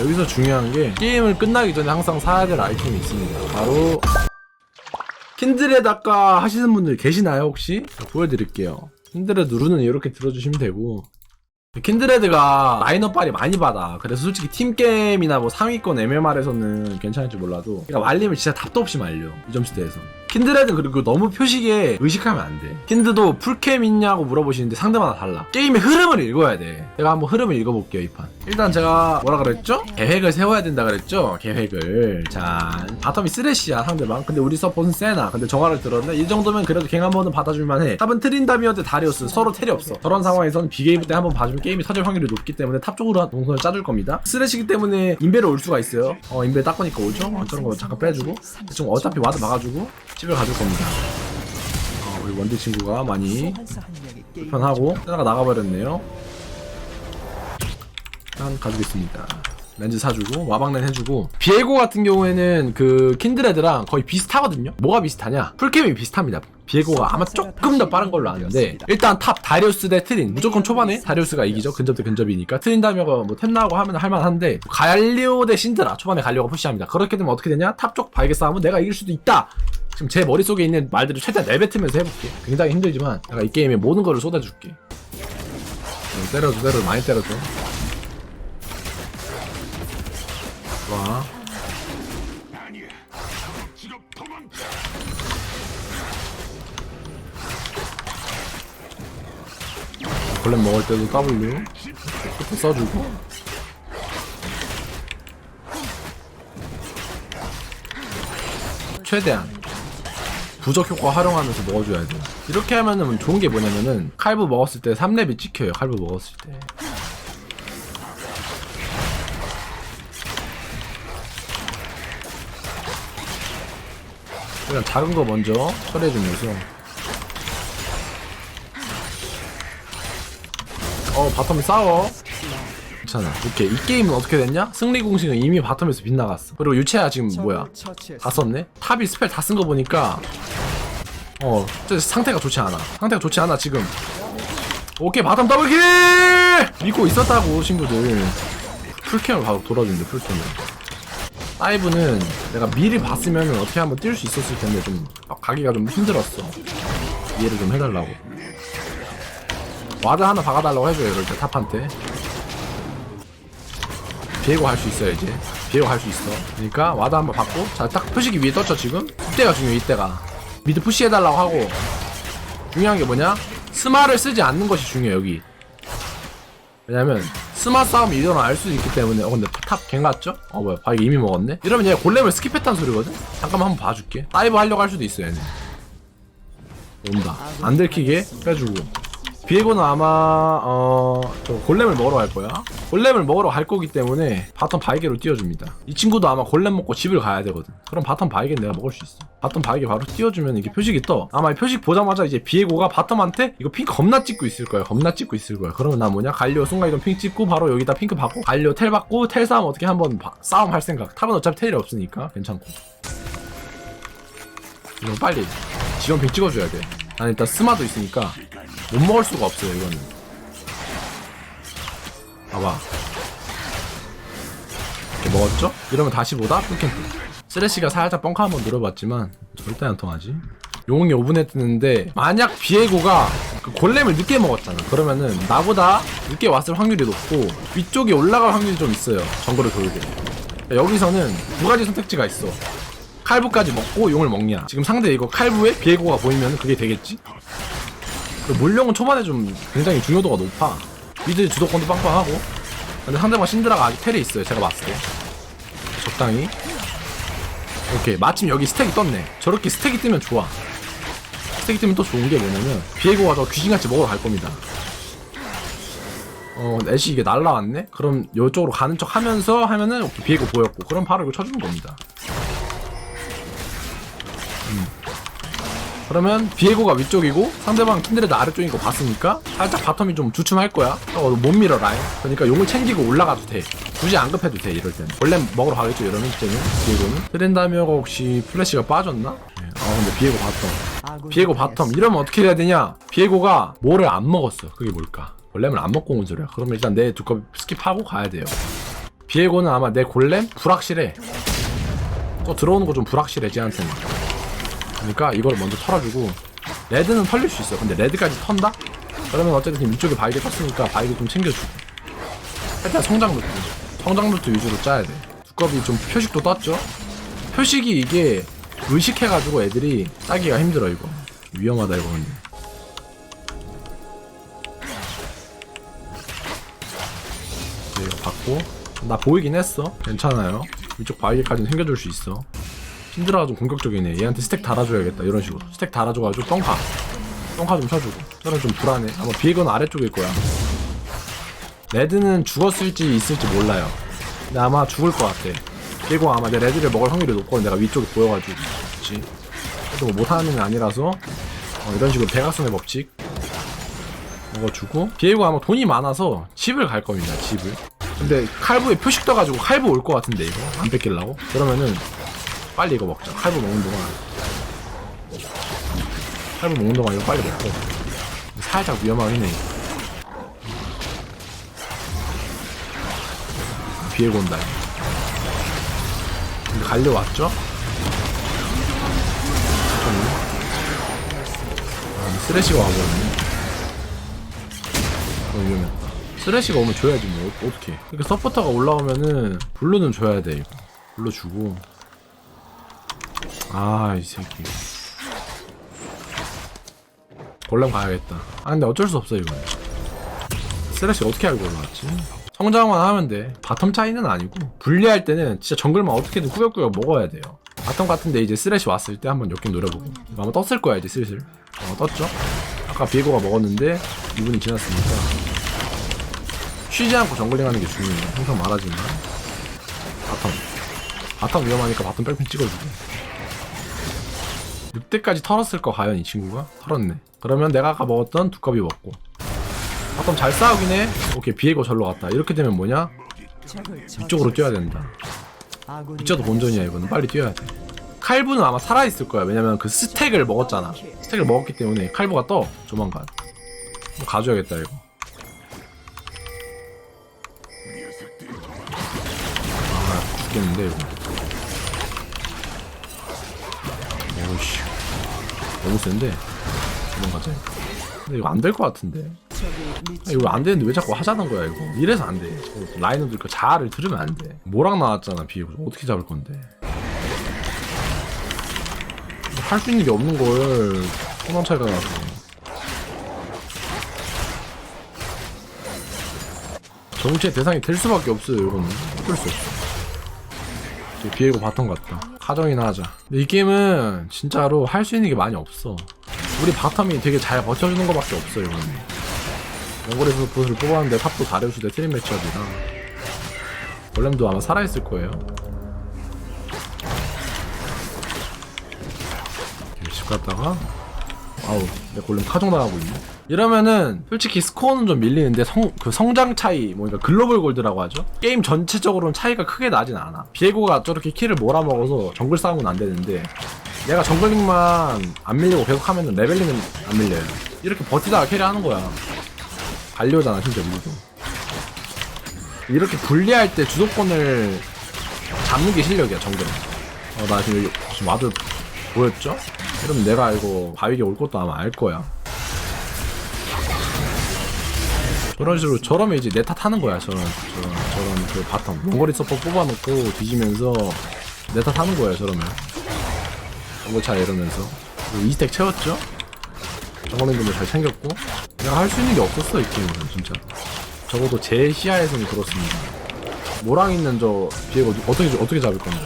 여기서 중요한 게 게임을 끝나기 전에 항상 사야 될 아이템이 있습니다. 바로 킨드레드 아까 하시는 분들 계시나요 혹시? 보여드릴게요. 킨드레드 룰은 이렇게 들어주시면 되고 킨드레드가 라인업 발이 많이 받아. 그래서 솔직히 팀게임이나 뭐 상위권 MMR에서는 괜찮을지 몰라도 그러니까 말리면 진짜 답도 없이 말려. 이 점수대에서. 킨드레드는 그리고 너무 표식에 의식하면 안 돼. 킨드도 풀캠 있냐고 물어보시는데 상대마다 달라. 게임의 흐름을 읽어야 돼. 제가 한번 흐름을 읽어볼게요, 이 판. 일단 제가 뭐라 그랬죠? 계획을 세워야 된다 그랬죠? 계획을. 자, 바텀이 쓰레쉬야, 상대방. 근데 우리 서폿은 세나. 근데 정화를 들었네? 이 정도면 그래도 갱 한 번은 받아줄만 해. 탑은 트린다미어드 다리우스. 서로 텔이 없어. 저런 상황에서는 비게임 때한번 봐주면 게임이 터질 확률이 높기 때문에 탑 쪽으로 동선을 짜줄 겁니다. 쓰레쉬기 때문에 인베를 올 수가 있어요. 어, 인베 딱 보니까 오죠? 어, 저런 거 잠깐 빼주고. 대충 어차피 와드 막아주고 집에 가줄 겁니다. 어, 우리 원딜 친구가 많이 불편하고 세나가 나가버렸네요. 일단 가주겠습니다. 렌즈 사주고 와방렌 해주고 비에고 같은 경우에는 그 킨드레드랑 거의 비슷하거든요. 뭐가 비슷하냐? 풀캠이 비슷합니다. 비에고가 아마 조금 더 빠른 걸로 아는데 일단 탑 다리우스 대 트린 무조건 초반에 다리우스가 이기죠. 근접 대 근접이니까 트린 다미어가 뭐 템 나오고 하면 할만한데 갈리오 대 신드라 초반에 갈리오가 푸시합니다. 그렇게 되면 어떻게 되냐? 탑쪽 바이게 싸움은 내가 이길 수도 있다. 지금 제 머릿속에 있는 말들을 최대한 내뱉으면서 해볼게. 굉장히 힘들지만 내가 이 게임에 모든 거를 쏟아줄게. 어, 때려줘 때려줘 많이 때려줘. 좋아. 골렘 먹을 때도 W 이렇게 써주고 최대한 부적 효과 활용하면서 먹어줘야 돼. 이렇게 하면은 좋은 게 뭐냐면은 칼부 먹었을 때 3렙이 찍혀요. 칼부 먹었을 때. 일단 작은 거 먼저 처리해주면서 어 바텀이 싸워 괜찮아 오케이 이 게임은 어떻게 됐냐? 승리 공식은 이미 바텀에서 빗나갔어 그리고 유채야 지금 뭐야 다 썼네? 탑이 스펠 다 쓴 거 보니까 어. 저 상태가 좋지 않아. 상태가 좋지 않아 지금. 오케이 바텀 더블킬! 믿고 있었다고 친구들. 풀캠을 바로 돌아준대 풀캠을. 다이브는 내가 미리 봤으면 어떻게 한번 뛸 수 있었을 텐데 좀 가기가 좀 힘들었어. 이해를 좀 해달라고. 와드 하나 박아달라고 해줘요 이럴 때 탑한테. 비에고 할 수 있어요 이제. 비에고 할 수 있어. 그러니까 와드 한번 받고 자 딱 표식이 위에 떴죠 지금? 이때가 중요해 이때가 미드 푸시해달라고 하고. 중요한 게 뭐냐? 스마를 쓰지 않는 것이 중요해 여기. 왜냐면 스마 싸움이 일어날 수도 있기 때문에. 어 근데 탑 갱 같죠? 어 뭐야. 바이 이미 먹었네? 이러면 얘 골렘을 스킵했단 소리거든? 잠깐만 한번 봐줄게. 다이브 하려고 할 수도 있어 얘네. 온다. 안 들키게 빼주고 비에고는 아마 어저 골렘을 먹으러 갈 거야. 골렘을 먹으러 갈 거기 때문에 바텀 바이게로 띄워줍니다. 이 친구도 아마 골렘 먹고 집을 가야 되거든. 그럼 바텀 바이게 내가 먹을 수 있어. 바텀 바이게 바로 띄워주면 이게 표식이 떠. 아마 이 표식 보자마자 이제 비에고가 바텀한테 이거 핑크 겁나 찍고 있을 거야. 겁나 찍고 있을 거야. 그러면 나 뭐냐? 갈리오 순간이동 핑 찍고 바로 여기다 핑크 받고 갈리오 텔 받고 텔 싸움 어떻게 한번 바- 싸움 할 생각. 탑은 어차피 텔이 없으니까 괜찮고. 이거 빨리. 지원 핑 찍어줘야 돼. 난 일단 스마도 있으니까 못 먹을 수가 없어요 이거는. 봐봐. 이렇게 먹었죠? 이러면 다시 보다 풀캠프. 쓰레쉬가 살짝 뻥카 한번 늘어봤지만 절대 안 통하지. 용이 5분에 뜨는데 만약 비에고가 그 골렘을 늦게 먹었잖아. 그러면은 나보다 늦게 왔을 확률이 높고 위쪽에 올라갈 확률이 좀 있어요. 정글을 돌고. 여기서는 두 가지 선택지가 있어. 칼부까지 먹고 용을 먹냐. 지금 상대 이거 칼부에 비에고가 보이면 그게 되겠지? 그 물량은 초반에 좀 굉장히 중요도가 높아. 미드 주도권도 빵빵하고. 근데 상대방 신드라가 아직 텔에 있어요. 제가 봤을 때. 적당히. 오케이. 마침 여기 스택이 떴네. 저렇게 스택이 뜨면 좋아. 스택이 뜨면 또 좋은 게 뭐냐면 비에고가 저 귀신같이 먹으러 갈 겁니다. 어, 애쉬 이게 날라왔네? 그럼 이쪽으로 가는 척 하면서 하면은 오케이, 비에고 보였고. 그럼 바로 이거 쳐주는 겁니다. 그러면 비에고가 위쪽이고 상대방 킨드레드 아래쪽인 거 봤으니까 살짝 바텀이 좀 주춤할 거야. 어, 못 밀어라 그러니까 용을 챙기고 올라가도 돼. 굳이 안 급해도 돼 이럴 때는. 원래 먹으러 가겠죠 이러면 이제는 비에고는. 트렌다미어가 혹시 플래시가 빠졌나? 네. 아 근데 비에고 바텀. 비에고 바텀. 이러면 어떻게 해야 되냐? 비에고가 뭐를 안 먹었어. 그게 뭘까? 원래는 안 먹고 온 소리야. 그러면 일단 내 두꺼비 스킵하고 가야 돼요. 비에고는 아마 내 골렘 불확실해. 또 들어오는 거 좀 불확실해 쟤한테는. 그러니까 이걸 먼저 털어주고 레드는 털릴 수 있어. 근데 레드까지 턴다? 그러면 어쨌든 위쪽에 바이게 떴으니까 바이게 좀 챙겨주고. 일단 성장 루트. 성장 루트 위주로 짜야 돼. 두꺼비 좀 표식도 떴죠? 표식이 이게 의식해가지고 애들이 따기가 힘들어 이거. 위험하다 이거 근데. 네, 이거 받고 나 보이긴 했어 괜찮아요 이쪽 바위게까지는 챙겨줄 수 있어 힘들어가 좀 공격적이네. 얘한테 스택 달아줘야겠다. 이런 식으로. 스택 달아줘가지고 뻥카 뻥카 좀 쳐주고. 저는 좀 불안해. 아마 비에건 아래쪽일 거야. 레드는 죽었을지 있을지 몰라요. 근데 아마 죽을 것 같아. 비에건 아마 내 레드를 먹을 확률이 높거든. 내가 위쪽에 보여가지고. 그래도 뭐 못하는 애 아니라서. 어, 이런 식으로 대각선의 법칙. 먹어주고. 비에고 아마 돈이 많아서 집을 갈 겁니다 집을. 근데 칼부에 표식 떠가지고 칼부 올 것 같은데 이거. 안 뺏길라고? 그러면은 빨리 이거 먹자. 칼부 먹는 동안. 칼부 먹는 동안 이거 빨리 먹고. 살짝 위험하긴 해. 비에고 온다. 근데 갈려왔죠? 아, 쓰레쉬가 와버렸네. 어, 위험했다. 쓰레쉬가 오면 줘야지 뭐. 어- 어떡해. 그러니까 서포터가 올라오면은 블루는 줘야 돼. 이거 블루 주고 아 이 새끼. 골렘 가야겠다. 아 근데 어쩔 수 없어 이거 쓰레쉬 어떻게 알고 올라왔지? 성장만 하면 돼. 바텀 차이는 아니고 분리할 때는 진짜 정글만 어떻게든 꾸역꾸역 먹어야 돼요. 바텀 같은데 이제 쓰레쉬 왔을 때 한번 엮긴 노려보고. 이거 아마 떴을 거야 이제 슬슬. 어 떴죠? 아까 비에고가 먹었는데 2분이 지났으니까. 쉬지 않고 정글링 하는 게 중요해요. 항상 말하지만 바텀. 바텀 위험하니까 바텀 뺑뺑 찍어주고 6대까지 털었을 거 과연 이 친구가? 털었네. 그러면 내가 아까 먹었던 두꺼비 먹고. 바텀 잘 싸우긴 해. 오케이 비에고 절로 갔다. 이렇게 되면 뭐냐? 이쪽으로 뛰어야 된다. 이쪽도 본전이야 이거는. 빨리 뛰어야 돼. 칼부는 아마 살아있을 거야. 왜냐면 그 스택을 먹었잖아. 스택을 먹었기 때문에 칼부가 떠. 조만간. 뭐 가져야겠다 이거. 아 죽겠는데 이거 너무 센데? 도망가자. 근데 이거 안 될 것 같은데? 아, 이거 안 되는데 왜 자꾸 하자는 거야 이거? 이래서 안돼. 라이너도 그 자아를 들으면 안돼. 모랑 나왔잖아 비에고 어떻게 잡을 건데? 할 수 있는 게 없는 걸 소망 차이가 나서. 정치의 대상이 될 수밖에 없어요 이거는. 어쩔 수 없어. 비에고 바텀 같다 가정이나 하자. 근데 이 게임은 진짜로 할 수 있는 게 많이 없어. 우리 바텀이 되게 잘 버텨주는 것밖에 없어 이거는 연골에서 보스를 뽑았는데 탑도 다리우스 대 트림 매치업이라. 원렘도 아마 살아있을 거예요. 집 갔다가 아우 내 골렘 파종 나가고 있네 이러면은 솔직히 스코어는 좀 밀리는데 성, 그 성장 차이 뭐 그러니까 글로벌 골드라고 하죠? 게임 전체적으로는 차이가 크게 나진 않아. 비에고가 저렇게 킬을 몰아먹어서 정글 싸움은 안 되는데 내가 정글링만 안 밀리고 계속 하면은 레벨링은 안 밀려요. 이렇게 버티다가 캐리 하는 거야. 갈려잖아 진짜 우리도 이렇게 분리할 때 주도권을 잡는 게 실력이야 정글은. 어나 지금 여기 지금 와드 보였죠? 그럼 내가 이거 바위게 올 것도 아마 알 거야 저런 식으로 저러면 이제 내 탓하는 거야 저런 저런 저런 그 바텀. 원거리 서퍼 뽑아놓고 뒤지면서 내 탓하는 거야 저러면. 정글 차 이러면서. 그리고 이스택 채웠죠? 정글랜드도 잘 챙겼고. 내가 할수 있는 게 없었어 이 게임은 진짜. 적어도 제 시야에서는 그렇습니다. 모랑 있는 저 비에고 어떻게 어떻게 잡을 건데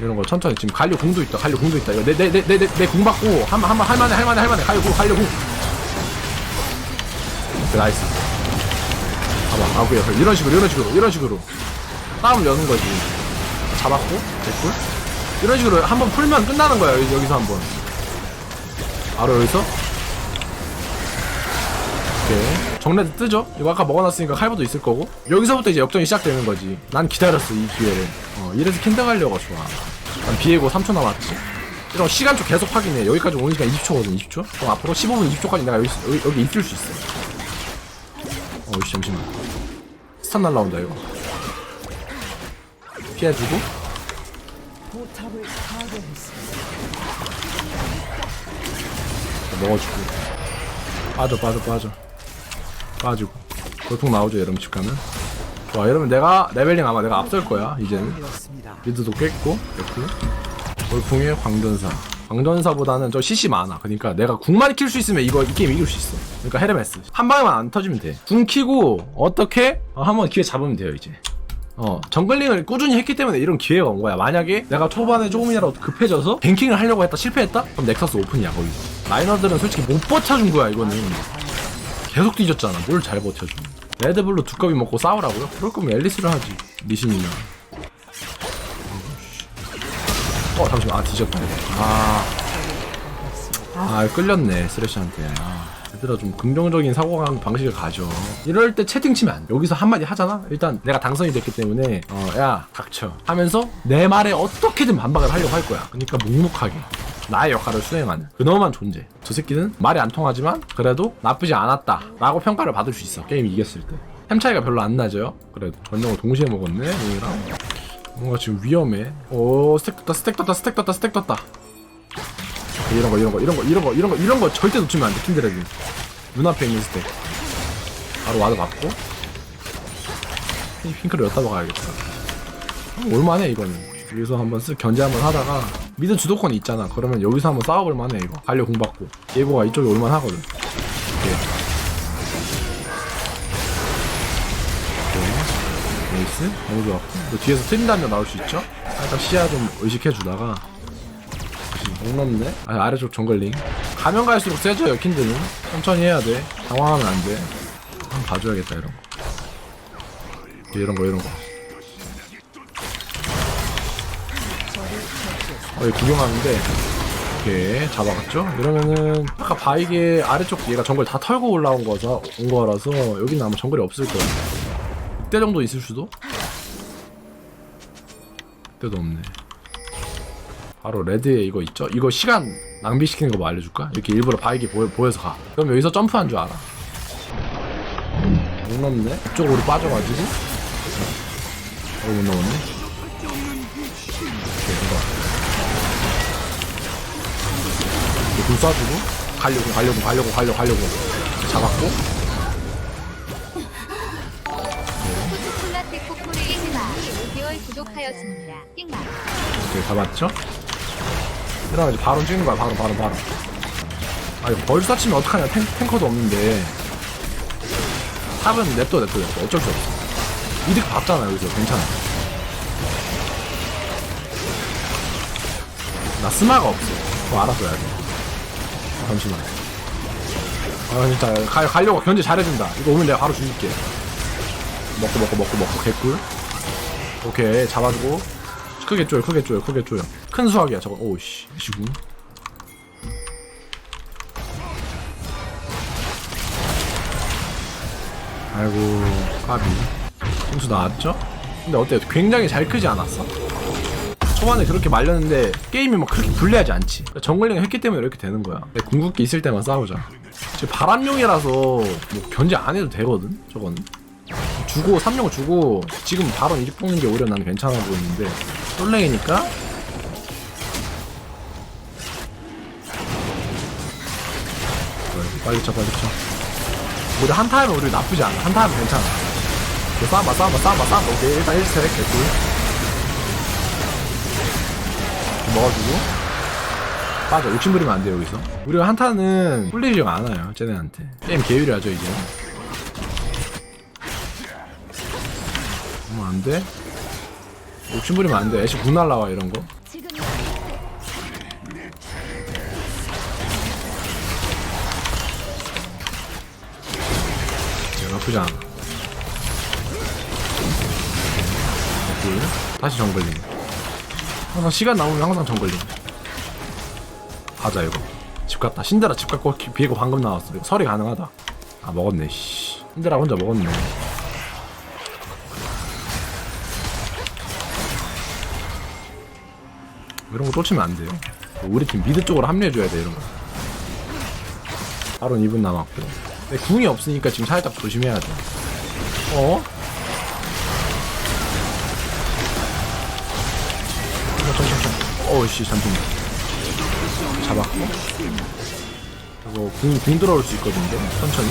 이런 거 천천히. 지금 갈려 공도 있다 갈려 공도 있다. 이거 내 내 내 내내공 받고 한번 한번 할만해 할만해 할만해 갈려 공 갈려 공. 오케이 나이스. 봐봐 아 그래. 이런 식으로 이런 식으로 이런 식으로. 싸움 여는 거지. 잡았고 됐고. 이런 식으로 한번 풀면 끝나는 거야 여기, 여기서 한번. 바로 여기서 오케이. 정레드 뜨죠? 이거 아까 먹어놨으니까 칼부도 있을 거고. 여기서부터 이제 역전이 시작되는 거지. 난 기다렸어 이 기회를. 어 이래서 킨드 가려가 좋아. 난 비에고 3초 남았지. 이런 시간초 계속 확인해. 여기까지 오는 시간 20초거든 20초? 그럼 앞으로 15분 20초까지 내가 여기, 여기, 여기 있을 수 있어. 어이씨 잠시만. 스탄 날라온다 이거. 피해주고. 먹어주고. 빠져 빠져 빠져 빠지고. 돌풍 나오죠 여러분 집 가면? 좋아 이러면 내가 레벨링 아마 내가 앞설 거야 이제는. 미드도 깼고 됐고 돌풍의 광전사. 광전사보다는 저 CC 많아. 그러니까 내가 궁만 킬 수 있으면 이거 이 게임 이길 수 있어. 그러니까 헤르메스. 한 방에만 안 터지면 돼궁 키고 어떻게? 어, 한번 기회 잡으면 돼요 이제. 어 정글링을 꾸준히 했기 때문에 이런 기회가 온 거야. 만약에 내가 초반에 조금이라도 급해져서 뱅킹을 하려고 했다 실패했다? 그럼 넥서스 오픈이야 거기 라이너들은 솔직히 못 버텨준 거야 이거는 계속 뒤졌잖아. 뭘 잘 버텨줘. 레드블루 두꺼비 먹고 싸우라고요? 그럴 거면 앨리스를 하지 리신이면. 어 잠시만. 아 뒤졌다. 아, 아 끌렸네 쓰레쉬한테. 아, 얘들아 좀 긍정적인 사고방 방식을 가져. 이럴 때 채팅 치면 안 돼. 여기서 한마디 하잖아? 일단 내가 당선이 됐기 때문에 어 야 닥쳐. 하면서 내 말에 어떻게든 반박을 하려고 할 거야. 그러니까 묵묵하게 나의 역할을 수행하는 그놈만 존재. 저 새끼는 말이 안 통하지만 그래도 나쁘지 않았다 라고 평가를 받을 수 있어. 게임 이겼을 때템 차이가 별로 안 나죠? 그래도. 전령을 동시에 먹었네 얘랑. 뭔가 지금 위험해. 오 스택 떴다 스택 떴다 스택 떴다 스택 떴다. 이런 거 이런 거 이런 거 이런 거 이런 거 이런 거 절대 놓치면 안 돼. 킨드레드. 눈앞에 있는 스택. 바로 와드 맞고. 이 핑크를 여기다 박아야겠다. 올만해 이거는. 여기서 한번 쓱 견제 한번 하다가 미드 주도권이 있잖아. 그러면 여기서 한번 싸워볼 만해 이거. 갈려 공 받고. 예고가 이쪽에 올만 하거든. 오케이. 에이스 너무 좋았고 또 뒤에서 트린다면 나올 수 있죠? 살짝 시야 좀 의식해 주다가 못 넘네? 아 아래쪽 정글링. 가면 갈수록 세져요 킨드는. 천천히 해야 돼. 당황하면 안돼. 한번 봐줘야겠다 이런 거. 이런 거 이런 거. 어, 얘 구경하는데. 이렇게 잡아갔죠? 이러면은 아까 바이게 아래쪽 얘가 정글 다 털고 올라온 거서 온 거라서 여기는 아마 정글이 없을 거야. 이때 정도 있을 수도? 이때도 없네. 바로 레드에 이거 있죠? 이거 시간 낭비시키는 거 뭐 알려줄까? 이렇게 일부러 바이기 보여, 보여서 가. 그럼 여기서 점프한 줄 알아. 못 넘네? 이쪽으로 빠져가지고. 어, 못 넘었네. 오케이, 불 쏴주고. 가려고, 가려고, 가려고, 가려고, 가려고. 잡았고. 콜라테 코코리 1마 5개월 구독하였습니다. 오케이 잡았죠? 이러면 이제 바로 찍는 거야 바로 바로 바로. 아 이거 벌써 치면 어떡하냐? 탱, 탱커도 없는데. 탑은 냅둬 냅둬 냅둬. 어쩔 수 없어. 이득 봤잖아 여기서. 괜찮아. 나 스마가 없어. 그거 해야 돼. 아, 잠시만. 아 진짜. 가, 가려고 견제 잘해준다. 이거 오면 내가 바로 죽일게. 먹고 먹고 먹고 먹고. 개꿀. 오케이. 잡아주고. 크게 쪼여 크게 쪼여 크게 쪼여 큰 수학이야 저거. 오우씨. 시구. 아이고 까비. 점수 나왔죠? 근데 어때요? 굉장히 잘 크지 않았어? 초반에 그렇게 말렸는데 게임이 막 그렇게 불리하지 않지. 정글링 했기 때문에 이렇게 되는 거야. 궁극기 있을 때만 싸우자. 지금 바람용이라서 뭐 견제 안 해도 되거든 저건. 주고 3용 주고 지금 바로 이득 뽑는 게 오히려 나는 괜찮아 보이는데 솔랭이니까 빨리 쳐 빨리 쳐 우리 한타하면 우리 나쁘지 않아. 한타하면 괜찮아. 이거 싸봐 싸봐 싸봐 싸봐. 오케이 일단 1스택 개꿀. 먹어주고. 빠져. 욕심 부리면 안돼 여기서. 우리가 한타는 꿀리지가 않아요 쟤네한테. 게임 개유리하죠 이제. 그러면 안 돼? 욕심 부리면 안 돼. 애쉬 국 날라와 이런 거. 나쁘지 않아. 됐고. 다시 정글링. 항상 시간 남으면 항상 정글링. 가자 이거. 집 갔다. 신데라 집 갔고 기- 비에고 방금 나왔어. 이거 설이 가능하다. 아 먹었네. 씨. 신데라 혼자 먹었네. 이런 거 쫓으면 안 돼요. 우리 팀 미드 쪽으로 합류해줘야 돼 이런 거 바로 2분 남았고 근데 궁이 없으니까 지금 살짝 조심해야 돼. 어? 어우씨 잠시만. 잡았고 이거 궁, 궁 들어올 수 있거든요. 천천히.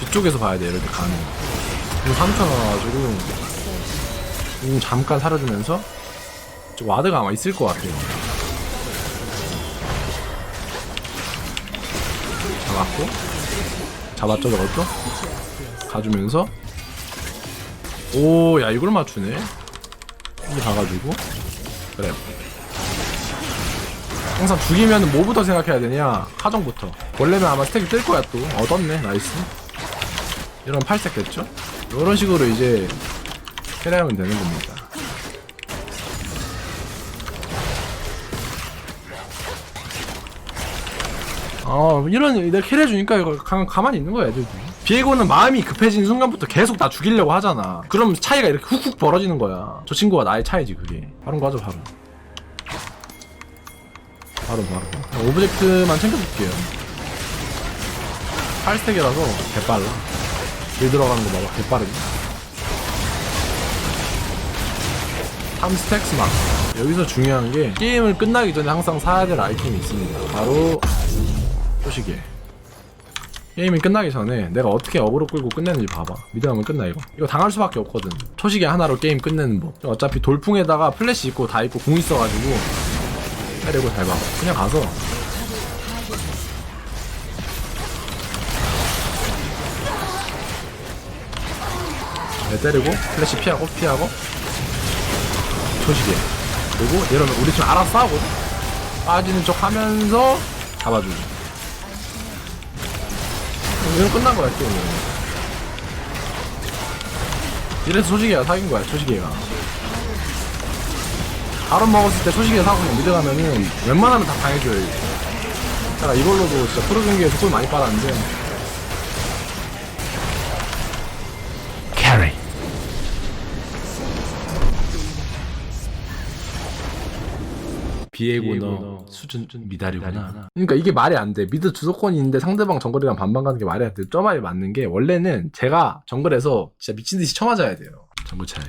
뒤쪽에서 봐야 돼때 가는 궁 3천 와가지고. 궁 잠깐 사라지면서 저 와드가 아마 있을 것 같아요. 잡았고 잡았죠 저것도? 가주면서. 오 야 이걸 맞추네. 이 가가지고. 그래. 항상 죽이면 뭐부터 생각해야 되냐? 하정부터. 원래는 아마 스택이 뜰 거야 또. 얻었네 나이스. 이런 팔색 됐죠? 이런 식으로 이제 캐리하면 되는 겁니다 어 이런 내가 캐리해주니까 이거 가, 가만히 있는 거야 애들도. 비에고는 마음이 급해진 순간부터 계속 나 죽이려고 하잖아. 그럼 차이가 이렇게 훅훅 벌어지는 거야. 저 친구가 나의 차이지 그게. 바로 가죠 바로. 바로 바로. 자, 오브젝트만 챙겨줄게요. 8스택이라서 개빨라. 길 들어가는 거 봐봐 개빠르지 3스택 스 막. 여기서 중요한 게 게임을 끝나기 전에 항상 사야 될 아이템이 있습니다. 바로 초시계 게임이 끝나기 전에 내가 어떻게 어그로 끌고 끝내는지 봐봐. 미드하면 끝나 이거. 이거 당할 수밖에 없거든. 초시계 하나로 게임 끝내는 법. 어차피 돌풍에다가 플래시 있고 다 있고 궁 있어가지고 때리고 잘 봐봐 그냥 가서. 내 때리고 플래시 피하고 피하고. 초시계 그리고 이러면 우리 팀 알아서 싸우거든. 빠지는 척 하면서 잡아주고 이건 끝난 거야 게임은 이래서 초시계가 사귄 거야 초시계가 바로 먹었을 때 초시계 사고 그냥 미드 가면은 웬만하면 다 당해줘요. 제가 이걸로도 진짜 프로 경기에서 골 많이 빨았는데 비에고 너 수준 미달이구나. 그러니까 이게 말이 안 돼. 미드 주도권이 있는데 상대방 정글이랑 반반 가는 게 말이 안 돼. 저 말이 맞는 게 원래는 제가 정글에서 진짜 미친 듯이 쳐맞아야 돼요. 정글 차이.